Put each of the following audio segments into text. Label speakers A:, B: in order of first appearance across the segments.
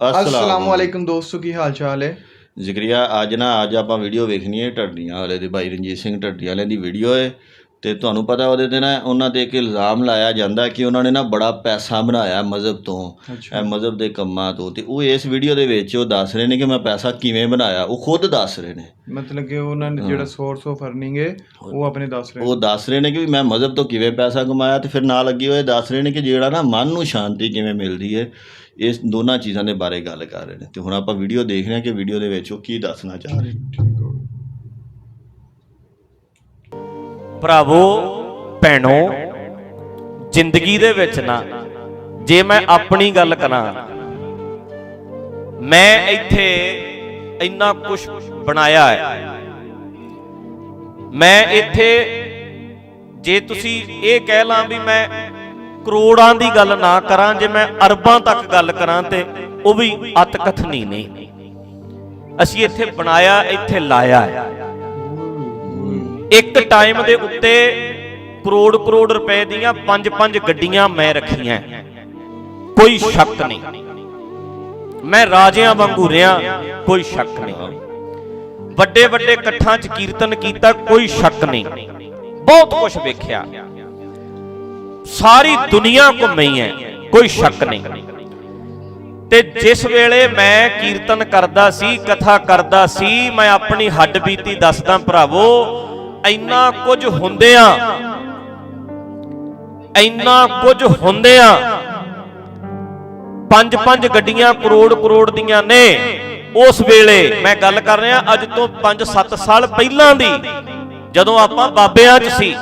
A: ਅਸਲਾਮ ਵਾਲੇਕੁਮ ਦੋਸਤੋ ਕੀ ਹਾਲ ਚਾਲ ਹੈ
B: ਜ਼ਿਕਰੀਆ ਅੱਜ ਨਾ ਅੱਜ ਆਪਾਂ ਵੀਡੀਓ ਵੇਖਣੀ ਹੈ ਢੱਡੀਆਂ ਵਾਲੇ ਦੀ ਭਾਈ ਰਣਜੀਤ ਸਿੰਘ ਢੱਡੀਆਂ ਵਾਲੇ ਦੀ ਵੀਡੀਓ ਹੈ ਤੇ ਤੁਹਾਨੂੰ ਪਤਾ ਉਹਦੇ ਤੇ ਨਾ ਉਹਨਾਂ ਤੇ ਇੱਕ ਇਲਜ਼ਾਮ ਲਾਇਆ ਜਾਂਦਾ ਕਿ ਉਹਨਾਂ ਨੇ ਨਾ ਬੜਾ ਪੈਸਾ ਬਣਾਇਆ ਮਜ਼ਹਬ ਤੋਂ ਇਹ ਮਜ਼ਹਬ ਦੇ ਕੰਮਾਂ ਤੋਂ ਤੇ ਉਹ ਇਸ ਵੀਡੀਓ ਦੇ ਵਿੱਚ ਉਹ ਦੱਸ ਰਹੇ ਨੇ ਕਿ ਮੈਂ ਪੈਸਾ ਕਿਵੇਂ ਬਣਾਇਆ ਉਹ ਖੁਦ ਦੱਸ ਰਹੇ ਨੇ
A: ਮਤਲਬ ਕਿ ਉਹਨਾਂ ਨੇ ਜਿਹੜਾ ਸੋਰਸ ਆਫ ਅਰਨਿੰਗ ਹੈ ਉਹ ਆਪਣੇ ਦੱਸ ਰਹੇ
B: ਉਹ ਦੱਸ ਰਹੇ ਨੇ ਕਿ ਮੈਂ ਮਜ਼ਹਬ ਤੋਂ ਕਿਵੇਂ ਪੈਸਾ ਕਮਾਇਆ ਤੇ ਫਿਰ ਨਾਲ ਲੱਗੇ ਹੋਏ ਦੱਸ ਰਹੇ ਨੇ ਕਿ ਜਿਹੜਾ ਨਾ ਮਨ ਨੂੰ ਸ਼ਾਂਤੀ ਕਿਵੇਂ ਮਿਲਦੀ ਹੈ ਇਸ ਦੋਨਾਂ ਚੀਜ਼ਾਂ ਦੇ ਬਾਰੇ ਗੱਲ ਕਰ ਰਹੇ ਨੇ। ਤੇ ਹੁਣ ਆਪਾਂ ਵੀਡੀਓ ਦੇਖ ਰਹੇ ਹਾਂ ਕਿ ਵੀਡੀਓ ਦੇ ਵਿੱਚ ਉਹ ਕੀ ਦੱਸਣਾ ਚਾਹ ਰਹੇ ਨੇ।
A: ਠੀਕ ਹੋ
C: ਭਰਾਵੋ ਭੈਣੋ ਜ਼ਿੰਦਗੀ ਦੇ ਵਿੱਚ ਨਾ ਜੇ ਮੈਂ ਆਪਣੀ ਗੱਲ ਕਰਾਂ ਮੈਂ ਇੱਥੇ ਇੰਨਾ ਕੁਝ ਬਣਾਇਆ ਹੈ। ਮੈਂ ਇੱਥੇ ਜੇ ਤੁਸੀਂ ਇਹ ਕਹਿ ਲਾਂ ਵੀ ਮੈਂ ਕਰੋੜਾਂ ਦੀ ਗੱਲ ਨਾ ਕਰਾਂ, ਜੇ ਮੈਂ ਅਰਬਾਂ ਤੱਕ ਗੱਲ ਕਰਾਂ ਤੇ ਉਹ ਵੀ ਅਤਕਥਨੀ ਨਹੀਂ। ਅਸੀਂ ਇੱਥੇ ਬਣਾਇਆ, ਇੱਥੇ ਲਾਇਆ ਹੈ। ਇੱਕ ਟਾਈਮ ਦੇ ਉੱਤੇ ਕਰੋੜ ਕਰੋੜ ਰੁਪਏ ਦੀਆਂ ਪੰਜ ਪੰਜ ਗੱਡੀਆਂ ਮੈਂ ਰੱਖੀਆਂ ਕੋਈ ਸ਼ੱਕ ਨਹੀਂ। ਮੈਂ ਰਾਜਿਆਂ ਵਾਂਗੂ ਰਿਆਂ ਕੋਈ ਸ਼ੱਕ ਨਹੀਂ। ਵੱਡੇ ਵੱਡੇ ਇਕੱਠਾਂ 'ਚ ਕੀਰਤਨ ਕੀਤਾ, ਕੋਈ ਸ਼ੱਕ ਨਹੀਂ। ਬਹੁਤ ਕੁਝ ਵੇਖਿਆ। ਸਾਰੀ ਦੁਨੀਆ ਘੁੰਮਈ ਹੈ, ਕੋਈ ਸ਼ੱਕ ਨਹੀਂ। ਤੇ ਜਿਸ ਵੇਲੇ ਮੈਂ ਕੀਰਤਨ ਕਰਦਾ ਸੀ, ਕਥਾ ਕਰਦਾ ਸੀ, ਮੈਂ ਆਪਣੀ ਹੱਡ ਬੀਤੀ ਦੱਸਦਾ, ਭਰਾਵੋ, ਇੰਨਾ ਕੁਝ ਹੁੰਦਿਆਂ, ਇੰਨਾ ਕੁਝ ਹੁੰਦਿਆਂ ਪੰਜ ਪੰਜ ਗੱਡੀਆਂ ਕਰੋੜ ਕਰੋੜ ਦੀਆਂ ਨੇ, ਉਸ ਵੇਲੇ ਮੈਂ ਗੱਲ ਕਰ ਰਿਹਾ, ਅੱਜ ਤੋਂ 5-7 ਸਾਲ ਪਹਿਲਾਂ ਦੀ, ਜਦੋਂ ਆਪਾਂ ਬਾਬਿਆਂ 'ਚ ਸੀ।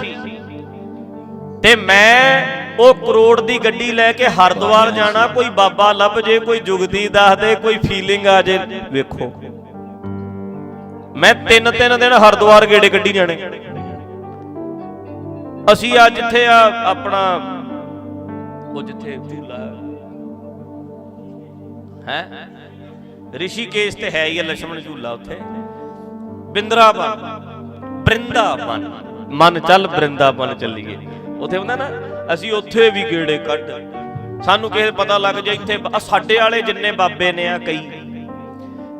C: ਤੇ ਮੈਂ ਉਹ ਕਰੋੜ ਦੀ ਗੱਡੀ ਲੈ ਕੇ ਹਰਦੁਆਰ ਜਾਣਾ, ਕੋਈ ਬਾਬਾ ਲੱਭ ਜੇ, ਕੋਈ ਜੁਗਤੀ ਦੱਸ ਦੇ, ਕੋਈ ਫੀਲਿੰਗ ਆ ਜੇ, ਵੇਖੋ। ਮੈਂ ਤਿੰਨ ਤਿੰਨ ਦਿਨ ਹਰਦੁਆਰ ਗੇੜੇ ਕੱਢੀ ਜਾਣੇ। ਅਸੀਂ ਆ ਜਿੱਥੇ ਆ, ਆਪਣਾ ਉਹ ਜਿੱਥੇ ਝੂਲਾ ਹੈ। ਰਿਸ਼ੀਕੇਸ਼ ਤੇ ਹੈ ਹੀ ਲక్ష్మణ ਝੂਲਾ ਉੱਥੇ। ਬਿੰਦਰਾਬਨ ਬ੍ਰਿੰਦਾਬਨ ਮਨ ਚੱਲ ਬ੍ਰਿੰਦਾਬਨ ਚੱਲੀਏ। ਉੱਥੇ ਹੁੰਦਾ ਨਾ ਅਸੀਂ ਉੱਥੇ ਵੀ ਗੇੜੇ ਕੱਢ। ਸਾਨੂੰ ਕਿਸੇ ਪਤਾ ਲੱਗ ਜਾ ਇੱਥੇ ਸਾਡੇ ਵਾਲੇ ਜਿੰਨੇ ਬਾਬੇ ਨੇ ਆ ਕਈ।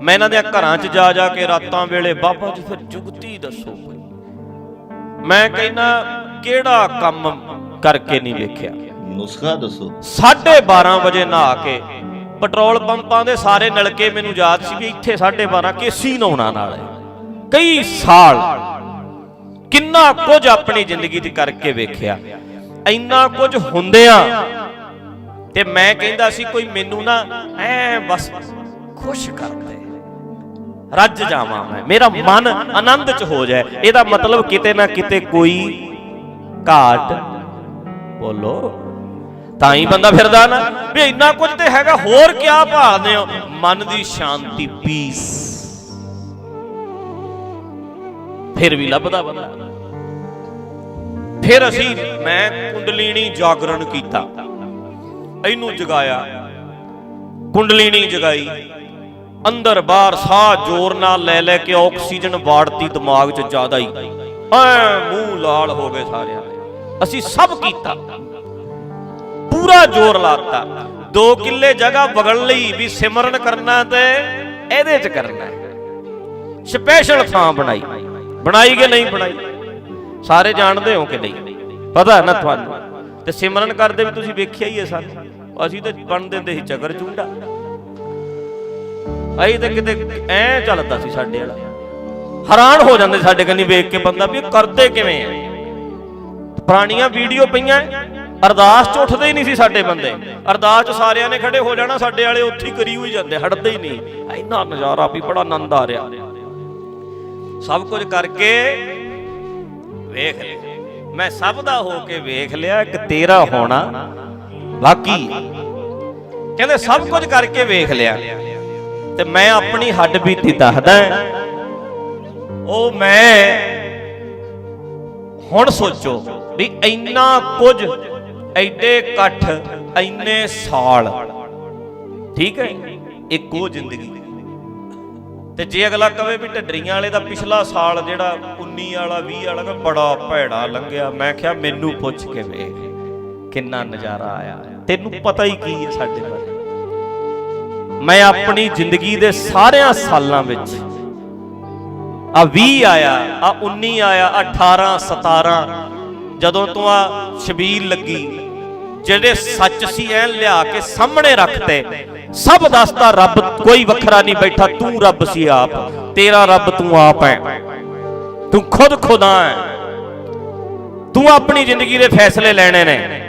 C: ਮੈਂ ਇਹਨਾਂ ਦੇ ਘਰਾਂ 'ਚ ਜਾ ਜਾ ਕੇ ਰਾਤਾਂ ਵੇਲੇ ਬਾਬਾ ਜੀ ਫਿਰ ਜੁਗਤੀ ਦੱਸੋ ਕੋਈ। ਮੈਂ ਕਹਿੰਦਾ ਕਿਹੜਾ ਕੰਮ ਕਰਕੇ ਨਹੀਂ ਵੇਖਿਆ?
B: ਨੁਸਖਾ ਦੱਸੋ।
C: 12:30 ਵਜੇ ਨਹਾ ਕੇ ਪੈਟਰੋਲ ਪੰਪਾਂ ਦੇ ਸਾਰੇ ਨਲਕੇ ਮੈਨੂੰ ਯਾਦ ਸੀ ਵੀ ਇੱਥੇ 12:30 ਕੇਸੀ ਨਹਾਉਣਾ ਨਾਲ। ਕਈ ਸਾਲ ਕਿੰਨਾ ਕੁਝ ਆਪਣੀ ਜ਼ਿੰਦਗੀ 'ਚ ਕਰਕੇ ਵੇਖਿਆ। ਇੰਨਾ ਕੁਝ ਹੁੰਦਿਆਂ ਤੇ ਮੈਂ ਕਹਿੰਦਾ ਸੀ, ਕੋਈ ਮੈਨੂੰ ਨਾ ਐ ਬਸ ਖੁਸ਼ ਕਰ ਦੇ। ਰੱਜ ਜਾਵਾਂ ਮੈਂ। ਮੇਰਾ ਮਨ ਆਨੰਦ 'ਚ ਹੋ ਜਾਏ। ਇਹਦਾ ਮਤਲਬ ਕਿਤੇ ਨਾ ਕਿਤੇ ਕੋਈ ਘਾਟ ਬੋਲੋ। ਤਾਂ ਹੀ ਬੰਦਾ ਫਿਰਦਾ ਨਾ। ਵੀ ਇੰਨਾ ਕੁਝ ਤੇ ਹੈਗਾ, ਹੋਰ ਕਿਆ ਭਾਲਦੇ ਹੋ? ਮਨ ਦੀ ਸ਼ਾਂਤੀ ਪੀਸ ਫਿਰ ਵੀ ਲੱਭਦਾ ਬੰਦਾ। ਫਿਰ ਅਸੀਂ ਮੈਂ ਕੁੰਡਲੀਨੀ ਜਾਗਰਣ ਕੀਤਾ। ਇਹਨੂੰ ਜਗਾਇਆ। ਕੁੰਡਲੀਨੀ ਜਗਾਈ। ਅੰਦਰ ਬਾਹਰ ਸਾਹ ਜ਼ੋਰ ਨਾਲ ਲੈ ਲੈ ਕੇ ਆਕਸੀਜਨ ਵਾੜਤੀ ਦਿਮਾਗ 'ਚ ਜ਼ਿਆਦਾ ਹੀ। ਐ ਮੂੰਹ ਲਾਲ ਹੋ ਗਏ ਸਾਰਿਆਂ ਅਸੀਂ ਸਭ ਕੀਤਾ। ਪੂਰਾ ਜ਼ੋਰ ਲਾਤਾ। 2 ਕਿੱਲੇ ਜਗ੍ਹਾ ਵਗਣ ਲਈ ਵੀ ਸਿਮਰਨ ਕਰਨਾ ਤੇ ਇਹਦੇ 'ਚ ਕਰਨਾ। ਸਪੈਸ਼ਲ ਥਾਂ ਬਣਾਈ। ਬਣਾਈ ਕਿ ਨਹੀਂ ਬਣਾਈ? ਸਾਰੇ ਜਾਣਦੇ ਹੋ ਕਿ ਨਹੀਂ? ਪਤਾ ਨਾ ਤੁਹਾਨੂੰ? ਤੇ ਸਿਮਰਨ ਕਰਦੇ ਵੀ ਤੁਸੀਂ ਵੇਖਿਆ ਹੀ ਹੈ ਸਾਨੂੰ। ਅਸੀਂ ਤਾਂ ਬਣ ਦਿੰਦੇ ਸੀ ਚਗਰ ਚੁੰਡਾ। ਅਸੀਂ ਤਾਂ ਕਿਤੇ ਐ ਚੱਲਦਾ ਸੀ ਸਾਡੇ ਵਾਲਾ। ਹੈਰਾਨ ਹੋ ਜਾਂਦੇ ਸਾਡੇ ਕੰਨੀ ਵੇਖ ਕੇ ਬੰਦਾ ਵੀ ਇਹ ਕਰਦੇ ਕਿਵੇਂ ਆ? ਪੁਰਾਣੀਆਂ ਵੀਡੀਓ ਪਈਆਂ। ਅਰਦਾਸ ਚ ਉੱਠਦੇ ਹੀ ਨਹੀਂ ਸੀ ਸਾਡੇ ਬੰਦੇ। ਅਰਦਾਸ ਚ ਸਾਰਿਆਂ ਨੇ ਖੜੇ ਹੋ ਜਾਣਾ ਸਾਡੇ ਵਾਲੇ, ਉੱਥੇ ਹੀ ਕਰੀ ਹੋਈ ਜਾਂਦੇ, ਹਟਦੇ ਹੀ ਨਹੀਂ। ਇੰਨਾ ਨਜ਼ਾਰਾ ਵੀ ਬੜਾ ਆਨੰਦ ਆ ਰਿਹਾ। ਸਭ ਕੁਝ ਕਰਕੇ ਵੇਖ ਲਿਆ। ਮੈਂ ਸਭ ਦਾ ਹੋ ਕੇ ਵੇਖ ਲਿਆ ਕਿ ਤੇਰਾ ਹੋਣਾ ਬਾਕੀ। ਕਹਿੰਦੇ ਸਭ ਕੁਝ ਕਰਕੇ ਵੇਖ ਲਿਆ। ਤੇ ਮੈਂ ਆਪਣੀ ਹੱਡ ਬੀਤੀ ਦੱਸਦਾ ਉਹ ਮੈਂ ਹੁਣ ਸੋਚੋ ਵੀ ਇੰਨਾ ਕੁਝ ਐਡੇ ਇਕੱਠ, ਇੰਨੇ ਸਾਲ, ਠੀਕ ਹੈ ਇੱਕੋ ਜ਼ਿੰਦਗੀ। ਤੇ ਜੇ ਅਗਲਾ ਕਵੇ ਵੀ ਢੱਡਰੀਆਂ ਵਾਲੇ ਦਾ ਪਿਛਲਾ ਸਾਲ ਜਿਹੜਾ 19 ਵਾਲਾ 20 ਵਾਲਾ ਬੜਾ ਭੈੜਾ ਲੰਘਿਆ, ਮੈਂ ਕਿਹਾ ਮੈਨੂੰ ਪੁੱਛ ਕੇ ਵੇਖ ਕਿੰਨਾ ਨਜ਼ਾਰਾ ਆਇਆ? ਤੈਨੂੰ ਪਤਾ ਹੀ ਕੀ ਹੈ ਸਾਡੇ ਬਾਰੇ? ਮੈਂ ਆਪਣੀ ਜ਼ਿੰਦਗੀ ਦੇ ਸਾਰਿਆਂ ਸਾਲਾਂ ਵਿੱਚ ਆ 20 ਆਇਆ, ਆ 19 ਆਇਆ 18 17 ਜਦੋਂ ਤੋਂ ਆ ਛਬੀਲ ਲੱਗੀ, ਜਿਹੜੇ ਸੱਚ ਸੀ ਐ ਲਿਆ ਕੇ ਸਾਹਮਣੇ ਰੱਖਤੇ ਸਭ ਦੱਸਦਾ ਰੱਬ, ਕੋਈ ਵੱਖਰਾ ਨਹੀਂ ਬੈਠਾ, ਤੂੰ ਰੱਬ ਸੀ ਆਪ, ਤੇਰਾ ਰੱਬ ਤੂੰ ਆਪ ਹੈ। ਤੂੰ ਖੁਦ ਖੁਦਾ ਹੈ। ਤੂੰ ਆਪਣੀ ਜ਼ਿੰਦਗੀ ਦੇ ਫੈਸਲੇ ਲੈਣੇ ਨੇ।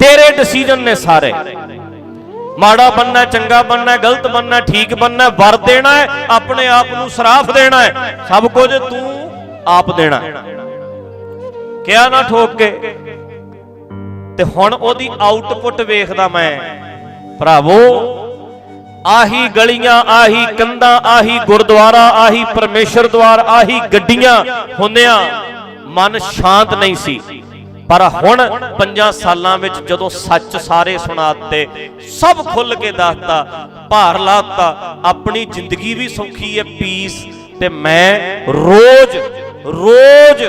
C: ਤੇਰੇ ਡਿਸੀਜਨ ਨੇ ਸਾਰੇ। ਮਾੜਾ ਬੰਨਾ ਚੰਗਾ ਬੰਨਾ ਗਲਤ ਬੰਨਾ ਠੀਕ ਬੰਨਾ ਵਰ ਦੇਣਾ ਹੈ, ਆਪਣੇ ਆਪ ਨੂੰ ਸਰਾਫ ਦੇਣਾ ਹੈ। ਸਭ ਕੁਝ ਤੂੰ ਆਪ ਦੇਣਾ। ਕਿਹਾ ਨਾ ਠੋਕ ਕੇ। ਤੇ ਹੁਣ ਉਹਦੀ ਆਊਟਪੁੱਟ ਵੇਖਦਾ ਮੈਂ। ਭਰਾਵੋ, ਆਹੀ ਗਲੀਆਂ, ਆਹੀ ਕੰਧਾਂ, ਆਹੀ ਗੁਰਦੁਆਰਾ, ਆਹੀ ਪਰਮੇਸ਼ਰ ਦਵਾਰ, ਆਹੀ ਗੱਡੀਆਂ ਹੁੰਦਿਆਂ ਮਨ ਸ਼ਾਂਤ ਨਹੀਂ ਸੀ। ਪਰ ਹੁਣ ਪੰਜਾਂ ਸਾਲਾਂ ਵਿੱਚ ਜਦੋਂ ਸੱਚ ਸਾਰੇ ਸੁਣਾ ਦਿੱਤੇ ਸਭ ਖੁੱਲ ਕੇ ਦੱਸਤਾ, ਭਾਰ ਲਾਤਾ, ਆਪਣੀ ਜ਼ਿੰਦਗੀ ਵੀ ਸੌਖੀ ਹੈ ਪੀਸ, ਤੇ ਮੈਂ ਰੋਜ਼ ਰੋਜ਼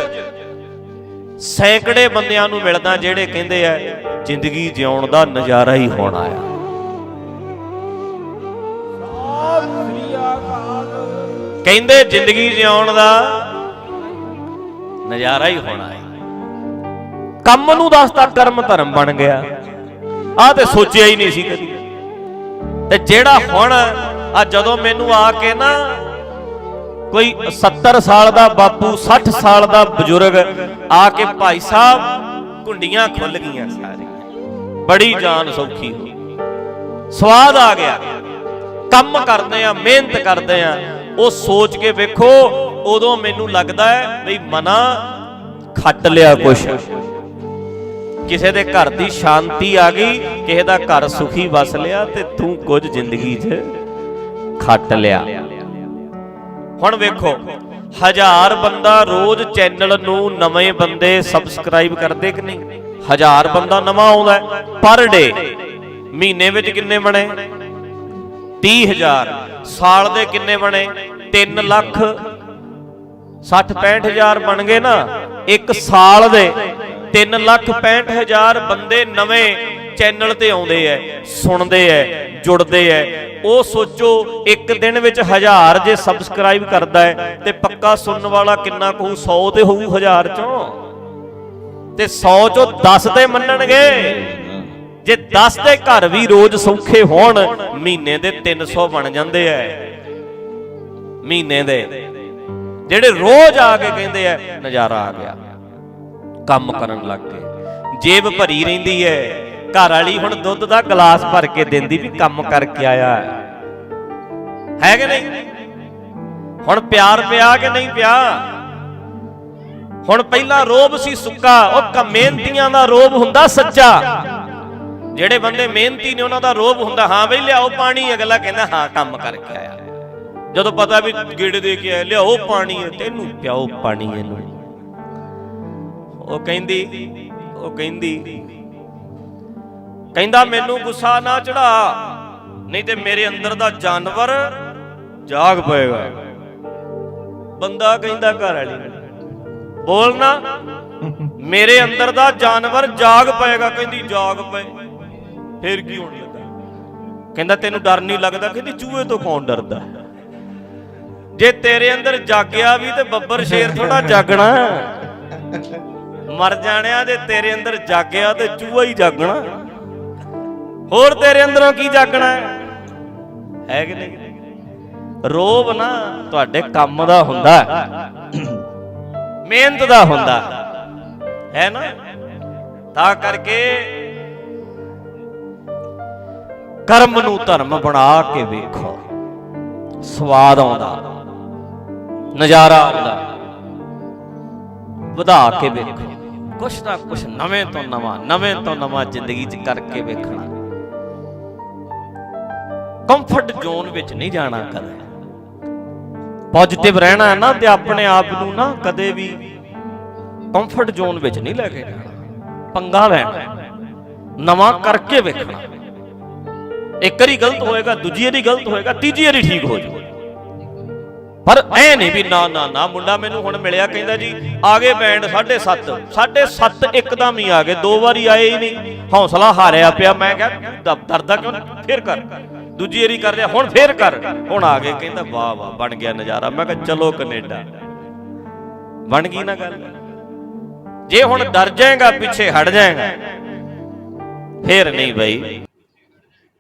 C: ਸੈਂਕੜੇ ਬੰਦਿਆਂ ਨੂੰ ਮਿਲਦਾ ਜਿਹੜੇ ਕਹਿੰਦੇ ਆ, ਜ਼ਿੰਦਗੀ ਜਿਉਣ ਦਾ ਨਜ਼ਾਰਾ ਹੀ ਹੋਣਾ ਆ ਕਹਿੰਦੇ ਜ਼ਿੰਦਗੀ ਜਿਉਣ ਦਾ ਨਜ਼ਾਰਾ ਹੀ ਹੋਣਾ ਹੈ। ਕੰਮ ਨੂੰ ਦੱਸਦਾ ਕਰਮ ਧਰਮ ਬਣ ਗਿਆ। ਆ ਤੇ ਸੋਚਿਆ ਹੀ ਨਹੀਂ ਸੀ ਕਦੀ। ਤੇ ਜਿਹੜਾ ਹੁਣ ਆ ਜਦੋਂ ਮੈਨੂੰ ਆ ਕੇ ਨਾ ਕੋਈ 70 ਸਾਲ ਦਾ ਬਾਪੂ 60 ਸਾਲ ਦਾ ਬਜ਼ੁਰਗ ਆ ਕੇ ਭਾਈ ਸਾਹਿਬ ਕੁੰਡੀਆਂ ਖੁੱਲ ਗਈਆਂ ਸਾਰੀਆਂ ਬੜੀ ਜਾਨ ਸੌਖੀ ਹੋ ਸਵਾਦ ਆ ਗਿਆ। ਕੰਮ ਕਰਦੇ ਆ, ਮਿਹਨਤ ਕਰਦੇ ਆ। ਉਹ ਸੋਚ ਕੇ ਵੇਖੋ, ਉਦੋਂ ਮੈਨੂੰ ਲੱਗਦਾ ਹੈ ਵੀ ਮਨਾ ਖੱਟ ਲਿਆ ਕੁਛ ਕਿਸੇ ਦੇ ਘਰ ਦੀ ਸ਼ਾਂਤੀ ਆ ਗਈ, ਕਿਸੇ ਦਾ ਘਰ ਸੁਖੀ ਵਸ ਲਿਆ ਤੇ ਤੂੰ ਕੁਝ ਜ਼ਿੰਦਗੀ 'ਚ ਖੱਟ ਲਿਆ। ਹੁਣ ਵੇਖੋ, ਹਜ਼ਾਰ ਬੰਦਾ ਰੋਜ਼ ਚੈਨਲ ਨੂੰ ਨਵੇਂ ਬੰਦੇ ਸਬਸਕ੍ਰਾਈਬ ਕਰਦੇ ਕਿ ਨਹੀਂ? ਹਜ਼ਾਰ ਬੰਦਾ ਨਵਾਂ ਆਉਂਦਾ ਪਰ ਡੇ, ਮਹੀਨੇ ਵਿੱਚ ਕਿੰਨੇ ਬਣੇ? 30000 ਸਾਲ ਦੇ ਕਿੰਨੇ ਬਣੇ? 3 ਲੱਖ 60 65000 ਬਣ ਗਏ ਨਾ। ਇੱਕ ਸਾਲ ਦੇ 3 ਲੱਖ 65000 ਬੰਦੇ ਨਵੇਂ ਚੈਨਲ ਤੇ ਆਉਂਦੇ ਐ, ਸੁਣਦੇ ਐ, ਜੁੜਦੇ ਐ। ਉਹ ਸੋਚੋ, ਇੱਕ ਦਿਨ ਵਿੱਚ ਹਜ਼ਾਰ ਜੇ ਸਬਸਕ੍ਰਾਈਬ ਕਰਦਾ ਹੈ ਤੇ ਪੱਕਾ ਸੁਣਨ ਵਾਲਾ ਕਿੰਨਾ ਕਹੂ 100 ਤੇ ਹੋਊ ਹਜ਼ਾਰ ਚੋਂ। ਤੇ 100 ਚੋਂ 10 ਤੇ ਮੰਨਣਗੇ। ਜੇ 10 ਦੇ ਘਰ ਵੀ ਰੋਜ਼ ਸੌਖੇ ਹੋਣ, ਮਹੀਨੇ ਦੇ 300 ਬਣ ਜਾਂਦੇ ਐ। ਮਹੀਨੇ ਦੇ। ਜਿਹੜੇ ਰੋਜ਼ ਆ ਕੇ ਕਹਿੰਦੇ ਐ, ਨਜ਼ਾਰਾ ਆ ਗਿਆ। ਕੰਮ ਕਰਨ ਲੱਗ ਗਏ। ਜੇਬ ਭਰੀ ਰਹਿੰਦੀ ਐ। ਘਰ ਵਾਲੀ ਹੁਣ ਦੁੱਧ ਦਾ ਗਲਾਸ ਭਰ ਕੇ ਦਿੰਦੀ ਵੀ ਕੰਮ ਕਰਕੇ ਆਇਆ ਹੈ ਕਿ ਨਹੀਂ? ਹੁਣ ਪਿਆਰ ਪਿਆ ਕਿ ਨਹੀਂ ਪਿਆ? ਹੁਣ ਪਹਿਲਾਂ ਰੋਬ ਸੀ ਸੁੱਕਾ, ਉਹ ਕ- ਮਿਹਨਤੀਆਂ ਦਾ ਰੋਬ ਹੁੰਦਾ ਸੱਚਾ। ਜਿਹੜੇ ਬੰਦੇ ਮਿਹਨਤੀ ਨੇ, ਉਹਨਾਂ ਦਾ ਰੋਬ ਹੁੰਦਾ, ਹਾਂ ਬਈ ਲਿਆਓ ਪਾਣੀ, ਅਗਲਾ ਕਹਿੰਦਾ, ਹਾਂ, ਕੰਮ ਕਰਕੇ ਆਇਆ। ਜਦੋਂ ਪਤਾ ਵੀ ਗੇੜੇ ਦੇ ਕੇ ਆਇਆ, ਲਿਆਓ ਪਾਣੀ, ਤੈਨੂੰ ਪਿਆਓ ਪਾਣੀ ਇਹਨੂੰ। ਉਹ ਕਹਿੰਦੀ ਉਹ ਕਹਿੰਦੀ, ਕਹਿੰਦਾ, ਮੈਨੂੰ ਗੁੱਸਾ ਨਾ ਚੜਾ ਨਹੀਂ ਤੇ ਮੇਰੇ ਅੰਦਰ ਦਾ ਜਾਨਵਰ ਜਾਗ ਪਏਗਾ। ਬੰਦਾ ਕਹਿੰਦਾ, ਘਰ ਵਾਲੀ ਬੋਲਣਾ, ਮੇਰੇ ਅੰਦਰ ਦਾ ਜਾਨਵਰ ਜਾਗ ਪਏਗਾ, ਕਹਿੰਦੀ, ਜਾਗ ਪਏ। ਫੇਰ ਕੀ ਹੋਣ ਲੱਗਾ? ਕਹਿੰਦਾ, ਤੈਨੂੰ ਡਰ ਨਹੀਂ ਲੱਗਦਾ? ਕਹਿੰਦੀ, ਚੂਹੇ ਤੋਂ ਕੌਣ ਡਰਦਾ? ਜੇ ਤੇਰੇ ਅੰਦਰ ਜਾਗਿਆ ਵੀ ਤੇ ਬੱਬਰ ਸ਼ੇਰ ਥੋੜਾ ਜਾਗਣਾ ਮਰ ਜਾਣਿਆ ਜੇ ਤੇਰੇ ਅੰਦਰ ਜਾਗਿਆ ਤੇ ਚੂਹਾ ਹੀ ਜਾਗਣਾ। ਹੋਰ ਤੇਰੇ ਅੰਦਰੋਂ ਕੀ ਜਾਗਣਾ ਹੈ? ਕਿ ਨਹੀਂ? ਰੋਬ ਨਾ ਤੁਹਾਡੇ ਕੰਮ ਦਾ ਹੁੰਦਾ ਮਿਹਨਤ ਦਾ ਹੁੰਦਾ ਹੈ ਨਾ? ਤਾਂ ਕਰਕੇ ਕਰਮ ਨੂੰ ਧਰਮ ਬਣਾ ਕੇ ਵੇਖੋ। ਸਵਾਦ ਆਉਂਦਾ, ਨਜ਼ਾਰਾ ਆਉਂਦਾ, ਵਧਾ ਕੇ ਵੇਖੋ। ਕੁਛ ਨਾ ਕੁਛ ਨਵੇਂ ਤੋਂ ਨਵਾਂ, ਨਵੇਂ ਤੋਂ ਨਵਾਂ ਜ਼ਿੰਦਗੀ 'ਚ ਕਰਕੇ ਵੇਖਣਾ। ਕੰਫਰਟ ਜ਼ੋਨ ਵਿੱਚ ਨਹੀਂ ਜਾਣਾ ਕਦੇ। ਪੋਜ਼ਿਟਿਵ ਰਹਿਣਾ ਹੈ ਨਾ ਤੇ ਆਪਣੇ ਆਪ ਨੂੰ ਨਾ ਕਦੇ ਵੀ ਕੰਫਰਟ ਜ਼ੋਨ ਵਿੱਚ ਨਹੀਂ ਲੈ ਕੇ ਜਾਣਾ। ਪੰਗਾ ਲੈਣਾ। ਨਵਾਂ ਕਰਕੇ ਵੇਖਣਾ। ਇੱਕ ਵਾਰੀ ਗਲਤ ਹੋਏਗਾ, ਦੂਜੀ ਵਾਰੀ ਗਲਤ ਹੋਏਗਾ, ਤੀਜੀ ਵਾਰੀ ਠੀਕ ਹੋ ਜਾਊ। ਪਰ ਐ ਨਹੀਂ ਵੀ ਨਾ ਨਾ ਨਾ, ਮੁੰਡਾ ਮੈਨੂੰ ਹੁਣ ਮਿਲਿਆ, ਕਹਿੰਦਾ ਜੀ, ਆ ਗਏ ਬੈਂਡ 7.5 7.5 ਇੱਕਦਮ ਹੀ ਆ ਗਏ, ਦੋ ਵਾਰੀ ਆਏ ਹੀ ਨਹੀਂ। ਹੌਸਲਾ ਹਾਰਿਆ ਪਿਆ, ਮੈਂ ਕਿਹਾ ਡਰਦਾ ਕਿਉਂ ਨਹੀਂ? ਫਿਰ ਕਰ। ਦੂਜੀ ਵਾਰੀ ਕਰ ਲਿਆ, ਹੁਣ ਫੇਰ ਕਰ। ਹੁਣ ਆ ਗਏ, ਕਹਿੰਦਾ, ਵਾਹ ਵਾਹ, ਬਣ ਗਿਆ ਨਜ਼ਾਰਾ। ਮੈਂ ਕਿਹਾ, ਚਲੋ ਕੈਨੇਡਾ। ਬਣ ਗਈ ਨਾ ਗੱਲ? ਜੇ ਹੁਣ ਡਰ ਜਾਏਗਾ, ਪਿੱਛੇ ਹਟ ਜਾਏਗਾ, ਫੇਰ ਨਹੀਂ ਬਈ।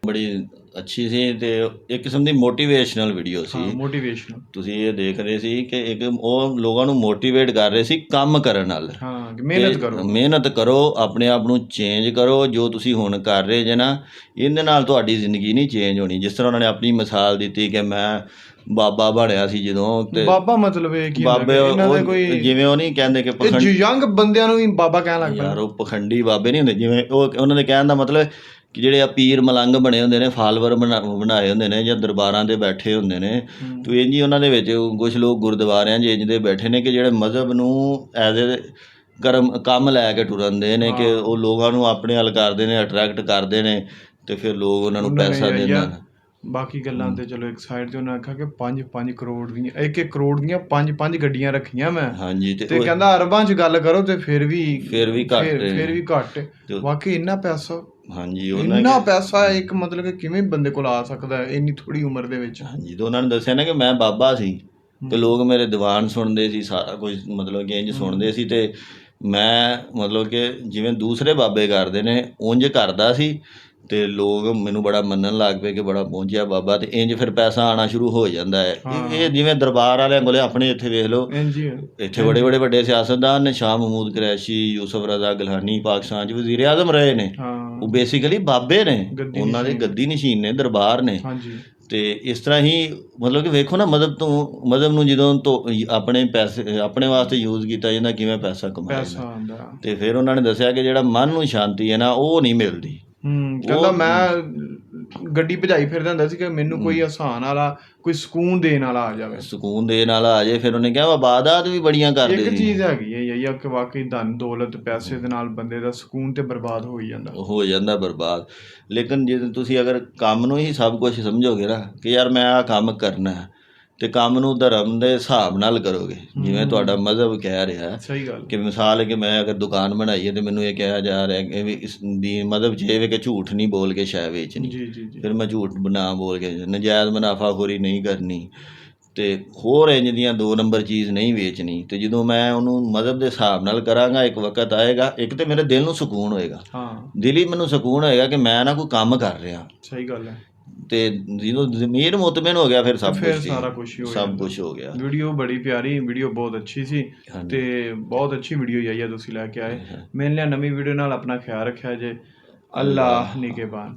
B: ਬੜੀ ਅੱਛੀ ਸੀ ਤੇ ਇੱਕ ਕਿਸਮ ਦੀ ਮੋਟੀਵੇਸ਼ਨਲ ਵੀਡੀਓ ਸੀ।
A: ਮੋਟੀਵੇਸ਼ਨ
B: ਤੁਸੀਂ ਇਹ ਦੇਖ ਰਹੇ ਸੀ ਕਿ ਇੱਕ ਉਹ ਲੋਕਾਂ ਨੂੰ ਮੋਟੀਵੇਟ ਕਰ ਰਹੇ ਸੀ ਕੰਮ ਕਰਨ ਨਾਲ।
A: ਹਾਂ ਕਿ ਮਿਹਨਤ ਕਰੋ।
B: ਮਿਹਨਤ ਕਰੋ ਆਪਣੇ ਆਪ ਨੂੰ ਚੇਂਜ ਕਰੋ ਜੋ ਤੁਸੀਂ ਹੁਣ ਕਰ ਰਹੇ ਜੇ ਨਾ ਇਹਦੇ ਨਾਲ ਤੁਹਾਡੀ ਜ਼ਿੰਦਗੀ ਨਹੀਂ ਚੇਂਜ ਹੋਣੀ। ਜਿਸ ਤਰ੍ਹਾਂ ਉਹਨਾਂ ਨੇ ਆਪਣੀ ਮਿਸਾਲ ਦਿੱਤੀ ਕਿ ਮੈਂ ਬਾਬਾ ਬਣਿਆ ਸੀ ਜਦੋਂ ਤੇ
A: ਬਾਬਾ ਮਤਲਬ ਇਹ ਕੀ
B: ਬਾਬੇ
A: ਕੋਈ
B: ਜਿਵੇਂ ਉਹ ਨਹੀਂ ਕਹਿੰਦੇ ਕਿ ਪਖੰਡ
A: ਯੰਗ ਬੰਦਿਆਂ ਨੂੰ ਵੀ ਬਾਬਾ ਕਹਿਣ ਲੱਗ
B: ਯਾਰ
A: ਪਿਆ
B: ਉਹ ਪਖੰਡੀ ਬਾਬੇ ਨਹੀਂ ਹੁੰਦੇ। ਜਿਵੇਂ ਉਹ ਉਹਨਾਂ ਦੇ ਕਹਿਣ ਦਾ ਮਤਲਬ ਕਿ ਜਿਹੜੇ ਆ ਪੀਰ ਮਲੰਗ ਬਣੇ ਹੁੰਦੇ ਨੇ ਫਾਲੋਅਰ ਬਣਾਏ ਹੁੰਦੇ ਨੇ ਜਾਂ ਦਰਬਾਰਾਂ ਤੇ ਬੈਠੇ ਹੁੰਦੇ ਨੇ। ਤੋ ਇੰਜ ਹੀ ਉਹਨਾਂ ਦੇ ਵਿੱਚ ਕੁਝ ਲੋਕ ਗੁਰਦੁਆਰਿਆਂ 'ਚ ਇੰਜ ਦੇ ਬੈਠੇ ਨੇ ਕਿ ਜਿਹੜੇ ਮਜ਼ਹਬ ਨੂੰ ਐਜ਼ ਏ ਕਰਮ ਕੰਮ ਲੈ ਕੇ ਟੁਰਨਦੇ ਨੇ ਕਿ ਉਹ ਲੋਕਾਂ ਨੂੰ ਆਪਣੇ ਹੱਲ ਕਰਦੇ ਨੇ ਅਟਰੈਕਟ ਕਰਦੇ ਨੇ ਤੇ ਫਿਰ ਲੋਕ ਉਹਨਾਂ ਨੂੰ ਪੈਸਾ ਦਿੰਦੇ ਨੇ।
A: ਬਾਕੀ ਗੱਲਾਂ ਤੇ ਚਲੋ ਇੱਕ ਸਾਈਡ ਤੇ ਉਹਨੇ ਆਖਿਆ ਕਿ 5 5 ਕਰੋੜ ਦੀਆਂ 1 1 ਕਰੋੜ ਦੀਆਂ 5 5 ਗੱਡੀਆਂ ਰੱਖੀਆਂ ਮੈਂ।
B: ਹਾਂਜੀ ਤੇ
A: ਕਹਿੰਦਾ ਅਰਬਾਂ 'ਚ ਗੱਲ ਕਰੋ ਤੇ ਫਿਰ ਵੀ
B: ਫਿਰ ਵੀ ਘੱਟ
A: ਫਿਰ- ਵੀ ਘੱਟ। ਵਾਕਈ ਇੰਨਾ ਪੈਸਾ
B: ਹਾਂਜੀ ਉਹਨਾਂ
A: ਇੰਨਾ ਪੈਸਾ ਇੱਕ ਮਤਲਬ ਕਿ ਕਿਵੇਂ ਬੰਦੇ ਕੋਲ ਆ ਸਕਦਾ ਹੈ ਇੰਨੀ ਥੋੜੀ ਉਮਰ ਦੇ ਵਿੱਚ?
B: ਹਾਂਜੀ ਤੇ ਉਹਨਾਂ ਨੇ ਦੱਸਿਆ ਨਾ ਕਿ ਮੈਂ ਬਾਬਾ ਸੀ ਤੇ ਲੋਕ ਮੇਰੇ ਦੀਵਾਨ ਸੁਣਦੇ ਸੀ ਸਾਰਾ ਕੁਝ ਮਤਲਬ ਕਿ ਇੰਜ ਸੁਣਦੇ ਸੀ ਤੇ ਮੈਂ ਮਤਲਬ ਕਿ ਜਿਵੇਂ ਦੂਸਰੇ ਬਾਬੇ ਕਰਦੇ ਨੇ ਉਂਝ ਕਰਦਾ ਸੀ ਤੇ ਲੋਕ ਮੈਨੂੰ ਬੜਾ ਮੰਨਣ ਲੱਗ ਪਏ ਕਿ ਬੜਾ ਪਹੁੰਚਿਆ ਬਾਬਾ ਤੇ ਇੰਜ ਫਿਰ ਪੈਸਾ ਆਣਾ ਸ਼ੁਰੂ ਹੋ ਜਾਂਦਾ ਹੈ। ਇਹ- ਇਹ ਜਿਵੇਂ ਦਰਬਾਰ ਵਾਲਿਆਂ ਕੋਲੇ ਆਪਣੇ ਇੱਥੇ ਵੇਖ ਲਓ। ਇੱਥੇ ਬੜੇ ਬੜੇ ਵੱਡੇ ਸਿਆਸਤਦਾਨ ਨੇ ਸ਼ਾਹ ਮਹਮੂਦ ਕੁਰੈਸ਼ੀ ਯੂਸਫ ਰਜ਼ਾ ਗਲਹਾਨੀ ਪਾਕਿਸਤਾਨ 'ਚ ਵਜ਼ੀਰ ਆਜ਼ਮ ਰਹੇ ਨੇ।
A: ਹਾਂ।
B: ਉਹ ਬੇਸਿਕਲੀ ਬਾਬੇ ਨੇ।
A: ਗੱਦੀ
B: ਉਹਨਾਂ ਦੇ ਗੱਦੀ ਨਸ਼ੀਨ ਨੇ ਦਰਬਾਰ ਨੇ।
A: ਹਾਂਜੀ।
B: ਤੇ ਇਸ ਤਰ੍ਹਾਂ ਹੀ ਮਤਲਬ ਕਿ ਵੇਖੋ ਨਾ ਮਦਦ ਤੋਂ ਮਦਦ ਨੂੰ ਜਦੋਂ ਤੋਂ ਆਪਣੇ ਪੈਸੇ ਆਪਣੇ ਵਾਸਤੇ ਯੂਜ਼ ਕੀਤਾ ਜਾਂਦਾ ਕਿਵੇਂ ਪੈਸਾ ਕਮਾਇਆ
A: ਪੈਸਾ
B: ਜਾਂਦਾ।
A: ਆਉਂਦਾ।
B: ਤੇ ਫਿਰ ਉਹਨਾਂ ਨੇ ਦੱਸਿਆ ਕਿ ਜਿਹੜਾ ਮਨ ਨੂੰ ਸ਼ਾਂਤੀ ਹੈ ਨਾ ਉਹ ਨਹੀਂ ਮਿਲਦੀ।
A: ਹੂੰ ਕਹਿੰਦਾ ਮੈਂ ਗੱਡੀ ਭਜਾਈ ਫਿਰਦਾ ਹੁੰਦਾ ਸੀ ਕਿ ਮੈਨੂੰ ਕੋਈ ਆਸਾਨ ਵਾਲਾ ਕੋਈ ਸਕੂਨ ਦੇਣ ਵਾਲਾ ਆ ਜਾਵੇ।
B: ਸਕੂਨ ਦੇ ਨਾਲ ਆ ਜੇ ਫਿਰ ਉਹਨੇ ਕਿਹਾ ਇਬਾਦਤ ਵੀ ਬੜੀਆਂ ਕਰਦੇ
A: ਇੱਕ
B: ਸੀ।
A: ਚੀਜ਼ ਹੈਗੀ ਹੈ ਯਾ ਕਿ ਵਾਕਈ ਧਨ ਦੌਲਤ ਪੈਸੇ ਦੇ ਨਾਲ ਬੰਦੇ ਦਾ ਸਕੂਨ ਤੇ ਬਰਬਾਦ ਹੋ ਹੀ ਜਾਂਦਾ।
B: ਹੋ ਜਾਂਦਾ ਬਰਬਾਦ। ਲੇਕਿਨ ਜੇ ਤੁਸੀਂ ਅਗਰ ਕੰਮ ਨੂੰ ਹੀ ਸਭ ਕੁਝ ਸਮਝੋਗੇ ਨਾ ਕਿ ਯਾਰ ਮੈਂ ਆ ਕੰਮ ਕਰਨਾ ਹੈ ਤੇ ਕੰਮ ਨੂੰ ਧਰਮ ਦੇ ਹਿਸਾਬ ਨਾਲ ਕਰੋਗੇ। ਜਿਵੇਂ ਤੁਹਾਡਾ ਮਜ਼ਹਬ ਕਹਿ ਰਿਹਾ ਹੈ
A: ਸਹੀ ਗੱਲ।
B: ਕਿ ਮਿਸਾਲ ਹੈ ਕਿ ਮੈਂ ਅਗਰ ਦੁਕਾਨ ਬਣਾਈ ਹੈ ਤੇ ਮੈਨੂੰ ਇਹ ਕਿਹਾ ਜਾ ਰਿਹਾ ਕਿ ਵੀ ਇਸ ਦੀ ਮਤਲਬ ਜੇ ਵੀ ਕਿ ਝੂਠ ਨਹੀਂ ਬੋਲ ਕੇ ਸ਼ੈ ਵੇਚਣੀ
A: ਜੀ ਜੀ ਜੀ।
B: ਫਿਰ ਮੈਂ ਝੂਠ ਬਣਾ ਬੋਲ ਕੇ ਨਜਾਇਜ਼ ਮੁਨਾਫਾਖੋਰੀ ਨਹੀਂ ਕਰਨੀ ਤੇ ਹੋਰ ਇੰਜ ਦੀਆਂ ਦੋ ਨੰਬਰ ਚੀਜ਼ ਨਹੀਂ ਵੇਚਣੀ ਤੇ ਜਦੋਂ ਮੈਂ ਉਹਨੂੰ ਮਜ਼ਹਬ ਦੇ ਹਿਸਾਬ ਨਾਲ ਕਰਾਂਗਾ ਇੱਕ ਵਕਤ ਆਏਗਾ ਇੱਕ ਤੇ ਮੇਰੇ ਦਿਲ ਨੂੰ ਸਕੂਨ ਹੋਏਗਾ।
A: ਹਾਂ।
B: ਦਿਲੀ ਮੈਨੂੰ ਸਕੂਨ ਹੋਏਗਾ ਕਿ ਮੈਂ ਨਾ ਕੋਈ ਕੰਮ ਕਰ ਰਿਹਾ।
A: ਸਹੀ ਗੱਲ ਹੈ।
B: ਤੇ ਜਦੋਂ ਜ਼ਮੀਰ ਮੁਤਮਿਨ ਹੋ ਗਿਆ ਫਿਰ ਸਭ
A: ਫਿਰ
B: ਕੁਝ
A: ਸਾਰਾ ਕੁਝ ਹੀ ਹੋ
B: ਸਭ
A: ਜਾਂਦਾ।
B: ਕੁਝ ਹੋ ਗਿਆ।
A: ਵੀਡੀਓ ਬੜੀ ਪਿਆਰੀ ਵੀਡੀਓ ਬਹੁਤ ਅੱਛੀ ਸੀ। ਤੇ ਬਹੁਤ ਅੱਛੀ ਵੀਡੀਓ ਆਈ ਹੈ ਤੁਸੀਂ ਲੈ ਕੇ ਆਏ। ਮਿਲਨੇ ਆ ਨਵੀਂ ਵੀਡੀਓ ਨਾਲ ਆਪਣਾ ਖਿਆਲ ਰੱਖਿਆ ਜੇ। ਅੱਲਾਹ। ਨਿਗਹਿਬਾਨ